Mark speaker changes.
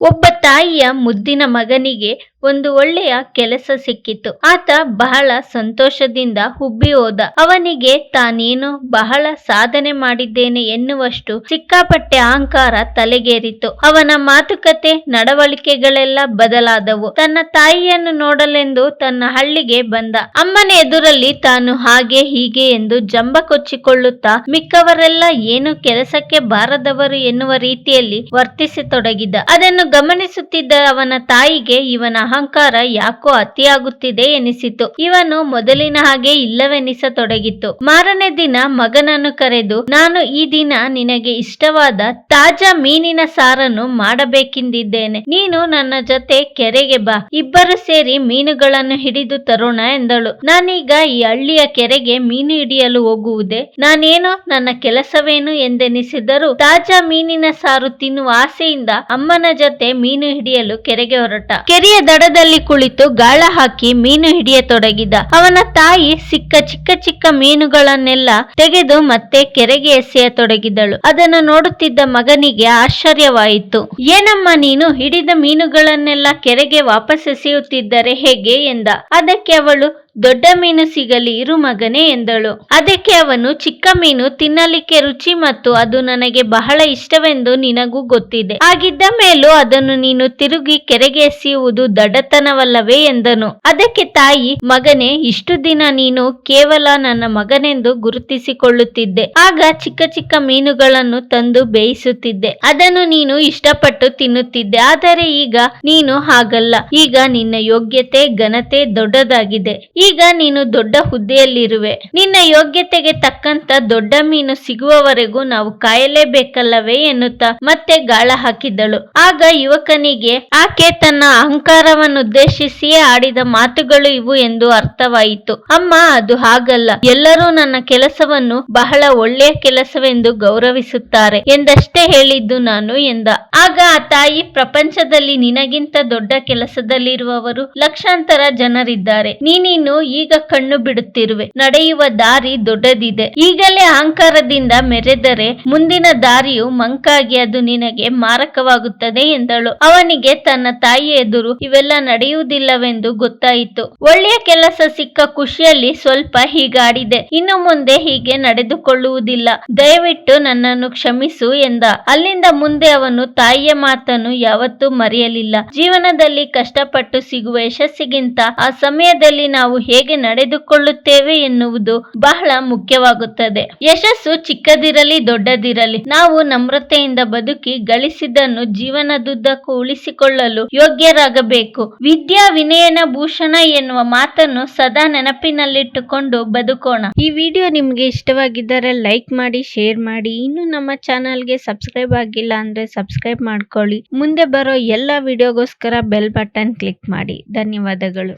Speaker 1: ಒಬ್ಬ ತಾಯಿಯ ಮುದ್ದಿನ ಮಗನಿಗೆ ಒಂದು ಒಳ್ಳೆಯ ಕೆಲಸ ಸಿಕ್ಕಿತು. ಆತ ಬಹಳ ಸಂತೋಷದಿಂದ ಹುಬ್ಬಿ ಹೋದ. ಅವನಿಗೆ ತಾನೇನು ಬಹಳ ಸಾಧನೆ ಮಾಡಿದ್ದೇನೆ ಎನ್ನುವಷ್ಟು ಸಿಕ್ಕಾಪಟ್ಟೆ ಅಹಂಕಾರ ತಲೆಗೇರಿತು. ಅವನ ಮಾತುಕತೆ, ನಡವಳಿಕೆಗಳೆಲ್ಲ ಬದಲಾದವು. ತನ್ನ ತಾಯಿಯನ್ನು ನೋಡಲೆಂದು ತನ್ನ ಹಳ್ಳಿಗೆ ಬಂದ. ಅಮ್ಮನ ಎದುರಲ್ಲಿ ತಾನು ಹಾಗೆ ಹೀಗೆ ಎಂದು ಜಂಬ ಕೊಚ್ಚಿಕೊಳ್ಳುತ್ತಾ ಮಿಕ್ಕವರೆಲ್ಲ ಏನು ಕೆಲಸಕ್ಕೆ ಬಾರದವರು ಎನ್ನುವ ರೀತಿಯಲ್ಲಿ ವರ್ತಿಸತೊಡಗಿದ. ಅದನ್ನು ಗಮನಿಸುತ್ತಿದ್ದ ಅವನ ತಾಯಿಗೆ ಇವನ ಅಹಂಕಾರ ಯಾಕೋ ಅತಿಯಾಗುತ್ತಿದೆ ಎನಿಸಿತು. ಇವನು ಮೊದಲಿನ ಹಾಗೆ ಇಲ್ಲವೆನಿಸತೊಡಗಿತ್ತು ಮಾರನೇ ದಿನ ಮಗನನ್ನು ಕರೆದು, ನಾನು ಈ ದಿನ ನಿನಗೆ ಇಷ್ಟವಾದ ತಾಜಾ ಮೀನಿನ ಸಾರನ್ನು ಮಾಡಬೇಕೆಂದಿದ್ದೇನೆ. ನೀನು ನನ್ನ ಜೊತೆ ಕೆರೆಗೆ ಬಾ. ಇಬ್ಬರು ಸೇರಿ ಮೀನುಗಳನ್ನು ಹಿಡಿದು ತರೋಣ ಎಂದಳು. ನಾನೀಗ ಈ ಹಳ್ಳಿಯ ಕೆರೆಗೆ ಮೀನು ಹಿಡಿಯಲು ಹೋಗುವುದೇ? ನಾನೇನೋ ನನ್ನ ಕೆಲಸವೇನು ಎಂದೆನಿಸಿದರೂ ತಾಜಾ ಮೀನಿನ ಸಾರು ತಿನ್ನುವ ಆಸೆಯಿಂದ ಅಮ್ಮನ ಜೊತೆ ಮೀನು ಹಿಡಿಯಲು ಕೆರೆಗೆ ಹೊರಟ. ಕೆರೆಯ ದಡದಲ್ಲಿ ಕುಳಿತು ಗಾಳ ಹಾಕಿ ಮೀನು ಹಿಡಿಯತೊಡಗಿದ ಅವನ ತಾಯಿ ಸಿಕ್ಕ ಚಿಕ್ಕ ಚಿಕ್ಕ ಮೀನುಗಳನ್ನೆಲ್ಲ ತೆಗೆದು ಮತ್ತೆ ಕೆರೆಗೆ ಎಸೆಯತೊಡಗಿದಳು ಅದನ್ನು ನೋಡುತ್ತಿದ್ದ ಮಗನಿಗೆ ಆಶ್ಚರ್ಯವಾಯಿತು. ಏನಮ್ಮ ನೀನು ಹಿಡಿದ ಮೀನುಗಳನ್ನೆಲ್ಲ ಕೆರೆಗೆ ವಾಪಸ್ ಎಸೆಯುತ್ತಿದ್ದರೆ ಹೇಗೆ ಎಂದ. ಅದಕ್ಕೆ ಅವಳು ದೊಡ್ಡ ಮೀನು ಸಿಗಲಿ, ಇರು ಮಗನೇ ಎಂದಳು. ಅದಕ್ಕೆ ಅವನು, ಚಿಕ್ಕ ಮೀನು ತಿನ್ನಲಿಕ್ಕೆ ರುಚಿ ಮತ್ತು ಅದು ನನಗೆ ಬಹಳ ಇಷ್ಟವೆಂದು ನಿನಗೂ ಗೊತ್ತಿದೆ. ಹಾಗಿದ್ದ ಮೇಲೂ ಅದನ್ನು ನೀನು ತಿರುಗಿ ಕೆರೆಗೆ ಎಸೆಯುವುದು ದಡತನವಲ್ಲವೇ ಎಂದನು. ಅದಕ್ಕೆ ತಾಯಿ, ಮಗನೇ, ಇಷ್ಟು ದಿನ ನೀನು ಕೇವಲ ನನ್ನ ಮಗನೆಂದು ಗುರುತಿಸಿಕೊಳ್ಳುತ್ತಿದ್ದೆ. ಆಗ ಚಿಕ್ಕ ಚಿಕ್ಕ ಮೀನುಗಳನ್ನು ತಂದು ಬೇಯಿಸುತ್ತಿದ್ದೆ. ಅದನ್ನು ನೀನು ಇಷ್ಟಪಟ್ಟು ತಿನ್ನುತ್ತಿದ್ದೆ. ಆದರೆ ಈಗ ನೀನು ಹಾಗಲ್ಲ. ಈಗ ನಿನ್ನ ಯೋಗ್ಯತೆ, ಘನತೆ ದೊಡ್ಡದಾಗಿದೆ. ಈಗ ನೀನು ದೊಡ್ಡ ಹುದ್ದೆಯಲ್ಲಿರುವೆ. ನಿನ್ನ ಯೋಗ್ಯತೆಗೆ ತಕ್ಕಂತ ದೊಡ್ಡ ಮೀನು ಸಿಗುವವರೆಗೂ ನಾವು ಕಾಯಲೇಬೇಕಲ್ಲವೇ ಎನ್ನುತ್ತಾ ಮತ್ತೆ ಗಾಳ ಹಾಕಿದ್ದಳು. ಆಗ ಯುವಕನಿಗೆ, ಆಕೆ ತನ್ನ ಅಹಂಕಾರವನ್ನು ಉದ್ದೇಶಿಸಿಯೇ ಆಡಿದ ಮಾತುಗಳು ಇವು ಎಂದು ಅರ್ಥವಾಯಿತು. ಅಮ್ಮ, ಅದು ಹಾಗಲ್ಲ. ಎಲ್ಲರೂ ನನ್ನ ಕೆಲಸವನ್ನು ಬಹಳ ಒಳ್ಳೆಯ ಕೆಲಸವೆಂದು ಗೌರವಿಸುತ್ತಾರೆ ಎಂದಷ್ಟೇ ಹೇಳಿದ್ದು ನಾನು ಎಂದ. ಆಗ ಆ ತಾಯಿ, ಪ್ರಪಂಚದಲ್ಲಿ ನಿನಗಿಂತ ದೊಡ್ಡ ಕೆಲಸದಲ್ಲಿರುವವರು ಲಕ್ಷಾಂತರ ಜನರಿದ್ದಾರೆ. ನೀನಿನ್ನು ಈಗ ಕಣ್ಣು ಬಿಡುತ್ತಿರುವೆ. ನಡೆಯುವ ದಾರಿ ದೊಡ್ಡದಿದೆ. ಈಗಲೇ ಅಹಂಕಾರದಿಂದ ಮೆರೆದರೆ ಮುಂದಿನ ದಾರಿಯು ಮಂಕಾಗಿ ಅದು ನಿನಗೆ ಮಾರಕವಾಗುತ್ತದೆ ಎಂದಳು. ಅವನಿಗೆ ತನ್ನ ತಾಯಿ ಎದುರು ಇವೆಲ್ಲ ನಡೆಯುವುದಿಲ್ಲವೆಂದು ಗೊತ್ತಾಯಿತು. ಒಳ್ಳೆಯ ಕೆಲಸ ಸಿಕ್ಕ ಖುಷಿಯಲ್ಲಿ ಸ್ವಲ್ಪ ಹೀಗಾಡಿದೆ. ಇನ್ನು ಮುಂದೆ ಹೀಗೆ ನಡೆದುಕೊಳ್ಳುವುದಿಲ್ಲ. ದಯವಿಟ್ಟು ನನ್ನನ್ನು ಕ್ಷಮಿಸು ಎಂದ. ಅಲ್ಲಿಂದ ಮುಂದೆ ಅವನು ತಾಯಿಯ ಮಾತನ್ನು ಯಾವತ್ತೂ ಮರೆಯಲಿಲ್ಲ. ಜೀವನದಲ್ಲಿ ಕಷ್ಟಪಟ್ಟು ಸಿಗುವ ಯಶಸ್ಸಿಗಿಂತ ಆ ಸಮಯದಲ್ಲಿ ನಾವು ಹೇಗೆ ನಡೆದುಕೊಳ್ಳುತ್ತೇವೆ ಎನ್ನುವುದು ಬಹಳ ಮುಖ್ಯವಾಗುತ್ತದೆ. ಯಶಸ್ಸು ಚಿಕ್ಕದಿರಲಿ ದೊಡ್ಡದಿರಲಿ, ನಾವು ನಮ್ರತೆಯಿಂದ ಬದುಕಿ ಗಳಿಸಿದ್ದನ್ನು ಜೀವನದುದ್ದಕ್ಕೂ ಉಳಿಸಿಕೊಳ್ಳಲು ಯೋಗ್ಯರಾಗಬೇಕು. ವಿದ್ಯಾ ವಿನಯನ ಭೂಷಣ ಎನ್ನುವ ಮಾತನ್ನು ಸದಾ ನೆನಪಿನಲ್ಲಿಟ್ಟುಕೊಂಡು ಬದುಕೋಣ. ಈ ವಿಡಿಯೋ ನಿಮ್ಗೆ ಇಷ್ಟವಾಗಿದ್ದರೆ ಲೈಕ್ ಮಾಡಿ, ಶೇರ್ ಮಾಡಿ. ಇನ್ನು ನಮ್ಮ ಚಾನಲ್ಗೆ ಸಬ್ಸ್ಕ್ರೈಬ್ ಆಗಿಲ್ಲ ಅಂದ್ರೆ ಸಬ್ಸ್ಕ್ರೈಬ್ ಮಾಡ್ಕೊಳ್ಳಿ. ಮುಂದೆ ಬರೋ ಎಲ್ಲ ವಿಡಿಯೋಗೋಸ್ಕರ ಬೆಲ್ ಬಟನ್ ಕ್ಲಿಕ್ ಮಾಡಿ. ಧನ್ಯವಾದಗಳು.